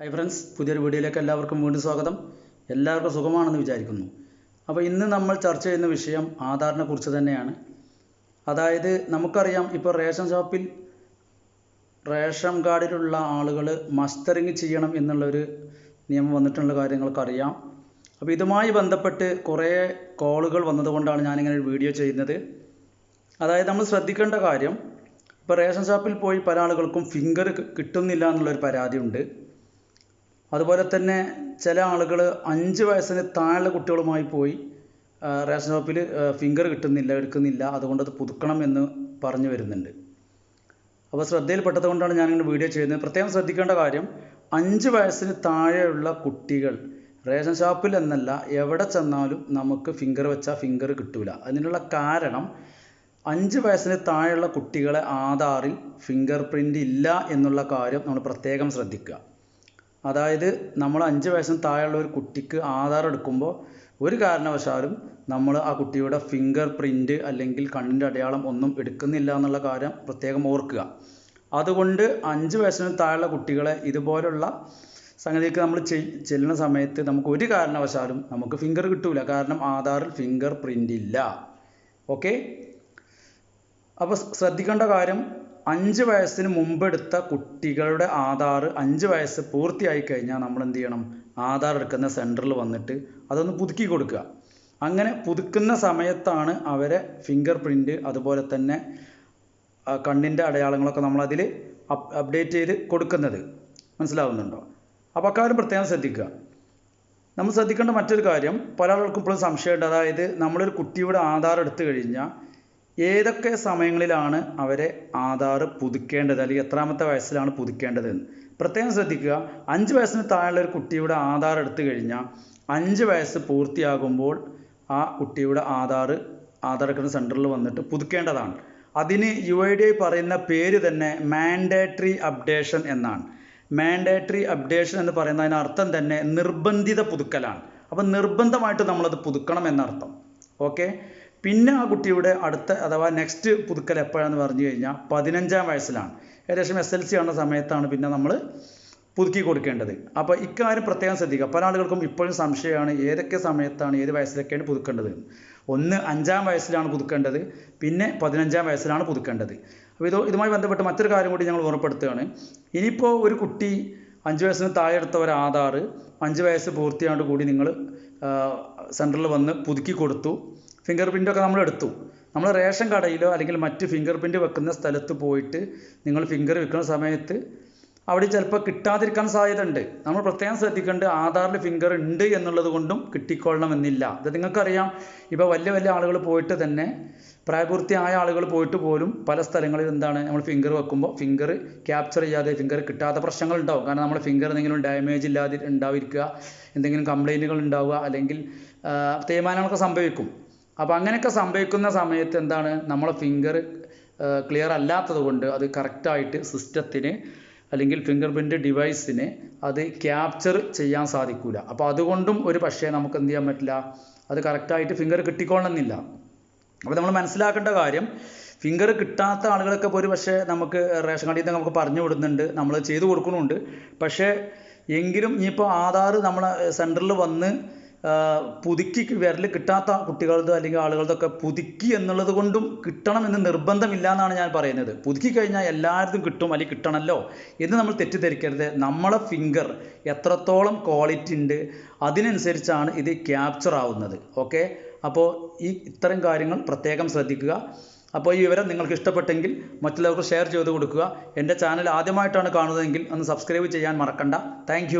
Hi friends പുതിയൊരു വീഡിയോയിലേക്ക് എല്ലാവർക്കും വീണ്ടും സ്വാഗതം. എല്ലാവർക്കും സുഖമാണെന്ന് വിചാരിക്കുന്നു. അപ്പോൾ ഇന്ന് നമ്മൾ ചർച്ച ചെയ്യുന്ന വിഷയം ആധാറിനെ കുറിച്ച് തന്നെയാണ്. അതായത് നമുക്കറിയാം ഇപ്പോൾ റേഷൻ ഷോപ്പിൽ റേഷൻ കാർഡിലുള്ള ആളുകൾ മസ്റ്ററിങ് ചെയ്യണം എന്നുള്ളൊരു നിയമം വന്നിട്ടുള്ള കാര്യങ്ങളൊക്കെ അറിയാം അപ്പോൾ ഇതുമായി ബന്ധപ്പെട്ട് കുറേ കോളുകൾ വന്നതുകൊണ്ടാണ് ഞാനിങ്ങനെ ഒരു വീഡിയോ ചെയ്യുന്നത്. അതായത് നമ്മൾ ശ്രദ്ധിക്കേണ്ട കാര്യം ഇപ്പോൾ റേഷൻ ഷോപ്പിൽ പോയി പല ആളുകൾക്കും ഫിംഗർ കിട്ടുന്നില്ല എന്നുള്ളൊരു പരാതിയുണ്ട്. അതുപോലെ തന്നെ ചില ആളുകൾ അഞ്ച് വയസ്സിന് താഴെയുള്ള കുട്ടികളുമായി പോയി റേഷൻ ഷോപ്പിൽ ഫിംഗർ കിട്ടുന്നില്ല എടുക്കുന്നില്ല അതുകൊണ്ട് അത് പുതുക്കണം എന്ന് പറഞ്ഞു വരുന്നുണ്ട്. അപ്പോൾ ശ്രദ്ധയിൽപ്പെട്ടത് കൊണ്ടാണ് ഞാനിങ്ങനെ വീഡിയോ ചെയ്യുന്നത്. പ്രത്യേകം ശ്രദ്ധിക്കേണ്ട കാര്യം അഞ്ച് വയസ്സിന് താഴെയുള്ള കുട്ടികൾ റേഷൻ ഷോപ്പിൽ എന്നല്ല എവിടെ ചെന്നാലും നമുക്ക് ഫിംഗർ വെച്ചാൽ ഫിംഗർ കിട്ടൂല. അതിനുള്ള കാരണം അഞ്ച് വയസ്സിന് താഴെയുള്ള കുട്ടികളെ ആധാറിൽ ഫിംഗർ പ്രിന്റ് ഇല്ല എന്നുള്ള കാര്യം നമ്മൾ പ്രത്യേകം ശ്രദ്ധിക്കുക. അതായത് നമ്മൾ അഞ്ച് വയസ്സിന് താഴെയുള്ള ഒരു കുട്ടിക്ക് ആധാർ എടുക്കുമ്പോൾ ഒരു കാരണവശാലും നമ്മൾ ആ കുട്ടിയുടെ ഫിംഗർ പ്രിന്റ് അല്ലെങ്കിൽ കണ്ണിന്റെ അടയാളം ഒന്നും എടുക്കുന്നില്ല എന്നുള്ള കാര്യം പ്രത്യേകം ഓർക്കുക. അതുകൊണ്ട് അഞ്ച് വയസ്സിന് താഴെയുള്ള കുട്ടികളെ ഇതുപോലുള്ള സംഗതിക്ക് നമ്മൾ ചെല്ലുന്ന സമയത്ത് നമുക്ക് ഒരു കാരണവശാലും നമുക്ക് ഫിംഗർ കിട്ടൂല. കാരണം ആധാറിൽ ഫിംഗർ പ്രിന്റ് ഇല്ല. ഓക്കെ അപ്പോൾ ശ്രദ്ധിക്കേണ്ട കാര്യം അഞ്ച് വയസ്സിന് മുമ്പെടുത്ത കുട്ടികളുടെ ആധാർ അഞ്ച് വയസ്സ് പൂർത്തിയായി കഴിഞ്ഞാൽ നമ്മൾ എന്ത് ചെയ്യണം? ആധാർ എടുക്കുന്ന സെന്ററിൽ വന്നിട്ട് അതൊന്ന് പുതുക്കി കൊടുക്കുക. അങ്ങനെ പുതുക്കുന്ന സമയത്താണ് അവരെ ഫിംഗർ പ്രിന്റ് അതുപോലെ തന്നെ കണ്ണിന്റെ അടയാളങ്ങളൊക്കെ നമ്മളതിൽ അപ് അപ്ഡേറ്റ് ചെയ്ത് കൊടുക്കുന്നത്. മനസ്സിലാവുന്നുണ്ടോ? അപ്പോൾ അക്കാര്യം പ്രത്യേകം ശ്രദ്ധിക്കുക. നമ്മൾ ശ്രദ്ധിക്കേണ്ട മറ്റൊരു കാര്യം പല ആളുകൾക്കും ഇപ്പോഴും സംശയമുണ്ട്. അതായത് നമ്മളൊരു കുട്ടിയുടെ ആധാർ എടുത്തു കഴിഞ്ഞാൽ ഏതൊക്കെ സമയങ്ങളിലാണ് അവരെ ആധാർ പുതുക്കേണ്ടത്? അല്ലെങ്കിൽ എത്രാമത്തെ വയസ്സിലാണ് പുതുക്കേണ്ടതെന്ന്. പ്രത്യേകം ശ്രദ്ധിക്കുക. അഞ്ച് വയസ്സിന് താഴെയുള്ള ഒരു കുട്ടിയുടെ ആധാർ എടുത്തു കഴിഞ്ഞാൽ അഞ്ച് വയസ്സ് പൂർത്തിയാകുമ്പോൾ ആ കുട്ടിയുടെ ആധാർ ആധാർ എടുക്കുന്ന സെന്ററിൽ വന്നിട്ട് പുതുക്കേണ്ടതാണ്. അതിന് യു ഐ ഡി ഐ പറയുന്ന പേര് തന്നെ മാൻഡേറ്ററി അപ്ഡേഷൻ എന്നാണ്. മാൻഡേറ്ററി അപ്ഡേഷൻ എന്ന് പറയുന്നതിന് അർത്ഥം തന്നെ നിർബന്ധിത പുതുക്കലാണ്. അപ്പം നിർബന്ധമായിട്ട് നമ്മളത് പുതുക്കണം എന്നർത്ഥം. ഓക്കെ? പിന്നെ ആ കുട്ടിയുടെ അടുത്ത അഥവാ നെക്സ്റ്റ് പുതുക്കൽ എപ്പോഴാന്ന് പറഞ്ഞു കഴിഞ്ഞാൽ പതിനഞ്ചാം വയസ്സിലാണ്. ഏകദേശം എസ് എൽ സി ആവുന്ന സമയത്താണ് പിന്നെ നമ്മൾ പുതുക്കി കൊടുക്കേണ്ടത്. അപ്പോൾ ഇക്കാര്യം പ്രത്യേകം ശ്രദ്ധിക്കുക. പല ആളുകൾക്കും ഇപ്പോഴും സംശയമാണ് ഏതൊക്കെ സമയത്താണ് ഏത് വയസ്സിലൊക്കെയാണ് പുതുക്കേണ്ടത്. ഒന്ന് അഞ്ചാം വയസ്സിലാണ് പുതുക്കേണ്ടത്. പിന്നെ പതിനഞ്ചാം വയസ്സിലാണ് പുതുക്കേണ്ടത്. അപ്പോൾ ഇത് ഇതുമായി ബന്ധപ്പെട്ട് മറ്റൊരു കാര്യം കൂടി ഞങ്ങൾ ഓർമ്മപ്പെടുത്തുകയാണ്. ഇനിയിപ്പോൾ ഒരു കുട്ടി അഞ്ച് വയസ്സിന് താഴെ എടുത്ത ഒരു ആധാർ അഞ്ച് വയസ്സ് പൂർത്തിയാണ്ട് കൂടി നിങ്ങൾ സെന്ററിൽ വന്ന് പുതുക്കി കൊടുത്തു. ഫിംഗർ പ്രിന്റൊക്കെ നമ്മൾ എടുത്തു. നമ്മൾ റേഷൻ കടയിലോ അല്ലെങ്കിൽ മറ്റ് ഫിംഗർ പ്രിന്റ് വെക്കുന്ന സ്ഥലത്ത് പോയിട്ട് നിങ്ങൾ ഫിംഗർ വെക്കുന്ന സമയത്ത് അവിടെ ചിലപ്പോൾ കിട്ടാതിരിക്കാൻ സാധ്യത ഉണ്ട് നമ്മൾ പ്രത്യേകം ശ്രദ്ധിക്കേണ്ട ആധാറിൽ ഫിംഗർ ഉണ്ട് എന്നുള്ളത് കൊണ്ടും കിട്ടിക്കൊള്ളണമെന്നില്ല. ഇത് നിങ്ങൾക്കറിയാം. ഇപ്പോൾ വലിയ വലിയ ആളുകൾ പോയിട്ട് തന്നെ പ്രായപൂർത്തിയായ ആളുകൾ പോയിട്ട് പോലും പല സ്ഥലങ്ങളിൽ എന്താണ് നമ്മൾ ഫിംഗർ വെക്കുമ്പോൾ ഫിംഗർ ക്യാപ്ചർ ചെയ്യാതെ ഫിംഗർ കിട്ടാത്ത പ്രശ്നങ്ങൾ ഉണ്ടാവും. കാരണം നമ്മുടെ ഫിംഗർ എന്തെങ്കിലും ഡാമേജ് ഇല്ലാതെ ഉണ്ടാവിരിക്കുക എന്തെങ്കിലും കംപ്ലൈന്റുകൾ ഉണ്ടാവുക അല്ലെങ്കിൽ തേയ്മാനങ്ങളൊക്കെ സംഭവിക്കും. അപ്പോൾ അങ്ങനെയൊക്കെ സംഭവിക്കുന്ന സമയത്ത് എന്താണ്? നമ്മളെ ഫിംഗർ ക്ലിയർ അല്ലാത്തത് കൊണ്ട് അത് കറക്റ്റായിട്ട് സിസ്റ്റത്തിന് അല്ലെങ്കിൽ ഫിംഗർ പ്രിന്റ് ഡിവൈസിന് അത് ക്യാപ്ചർ ചെയ്യാൻ സാധിക്കില്ല അപ്പോൾ അതുകൊണ്ടും ഒരു പക്ഷേ നമുക്ക് എന്ത് ചെയ്യാൻ പറ്റില്ല? അത് കറക്റ്റായിട്ട് ഫിംഗർ കിട്ടിക്കോളണമെന്നില്ല അപ്പോൾ നമ്മൾ മനസ്സിലാക്കേണ്ട കാര്യം ഫിംഗർ കിട്ടാത്ത ആളുകളൊക്കെ ഇപ്പോൾ ഒരു പക്ഷേ നമുക്ക് റേഷൻ കാർഡിൽ നിന്ന് നമുക്ക് പറഞ്ഞു വിടുന്നുണ്ട് നമ്മൾ ചെയ്തു കൊടുക്കുന്നുണ്ട്. പക്ഷേ എങ്കിലും ഇനിയിപ്പോൾ ആധാർ നമ്മളെ സെന്ററിൽ വന്ന് പുതുക്കി വിരൽ കിട്ടാത്ത കുട്ടികളത് അല്ലെങ്കിൽ ആളുകളതൊക്കെ പുതുക്കി എന്നുള്ളത് കൊണ്ടും കിട്ടണം എന്ന് നിർബന്ധമില്ല എന്നാണ് ഞാൻ പറയുന്നത്. പുതുക്കി കഴിഞ്ഞാൽ എല്ലാവർക്കും കിട്ടും അല്ലെങ്കിൽ കിട്ടണമല്ലോ എന്ന് നമ്മൾ തെറ്റിദ്ധരിക്കരുത്. നമ്മളെ ഫിംഗർ എത്രത്തോളം ക്വാളിറ്റി ഉണ്ട് അതിനനുസരിച്ചാണ് ഇത് ക്യാപ്ചർ ആവുന്നത്. ഓക്കെ അപ്പോൾ ഈ ഇത്തരം കാര്യങ്ങൾ പ്രത്യേകം ശ്രദ്ധിക്കുക. അപ്പോൾ ഈ വിവരം നിങ്ങൾക്ക് ഇഷ്ടപ്പെട്ടെങ്കിൽ മറ്റുള്ളവർക്ക് ഷെയർ ചെയ്ത് കൊടുക്കുക. എന്റെ ചാനൽ ആദ്യമായിട്ടാണ് കാണുന്നതെങ്കിൽ ഒന്ന് സബ്സ്ക്രൈബ് ചെയ്യാൻ മറക്കണ്ട. താങ്ക്